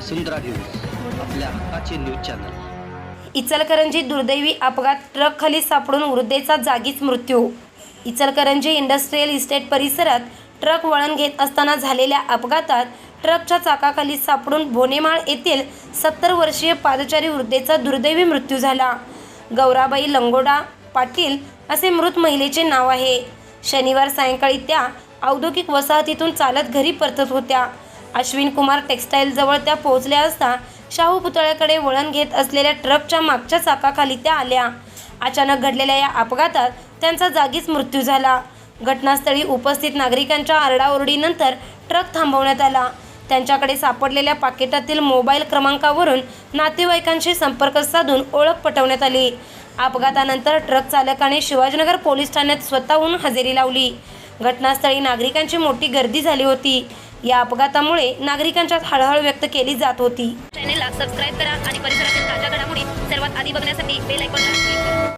वसुंधरा news आपल्या हक्काचे news channel. इचलकरंजीत दुर्दैवी अपघात ट्रक खाली सापडून वृद्धेचा जागीच मृत्यू. इचलकरंजी इंडस्ट्रीयल इस्टेट परिसरात ट्रक वळण घेत असताना झालेल्या अपघातात ट्रकच्या चाकाखाली सापडून भोनेमाळ येथील सत्तर वर्षीय पादचारी वृद्धेचा दुर्दैवी मृत्यू झाला. गौराबाई लंगोडा पाटील असे मृत महिलेचे नाव आहे. शनिवार सायंकाळी त्या औद्योगिक वसाहतीतून चालत घरी परतत होत्या. अश्विन कुमार टेक्स्टाईल त्या पोहोचल्या असता शाहू पुतळ्याकडे वळण घेत असलेल्या ट्रकच्या मागच्या चाकाखाली त्या आल्या. अचानक घडलेल्या या अपघातात त्यांचा जागीच मृत्यू झाला. घटनास्थळी उपस्थित नागरिकांच्या आरडाओरडीनंतर ट्रक थांबवण्यात आला. त्यांच्याकडे सापडलेल्या पाकिटातील मोबाईल क्रमांकावरून नातेवाईकांशी संपर्क साधून ओळख पटवण्यात आली. अपघातानंतर ट्रक चालकाने शिवाजीनगर पोलीस ठाण्यात स्वतःहून हजेरी लावली. घटनास्थळी नागरिकांची मोठी गर्दी झाली होती. या अपघातामुळे नागरिकांच्यात हळहळ व्यक्त केली जात होती. चॅनेलला सबस्क्राईब करा आणि परिसरातील ताज्या घडामोडी सर्वात आधी बघण्यासाठी बेल आयकॉनला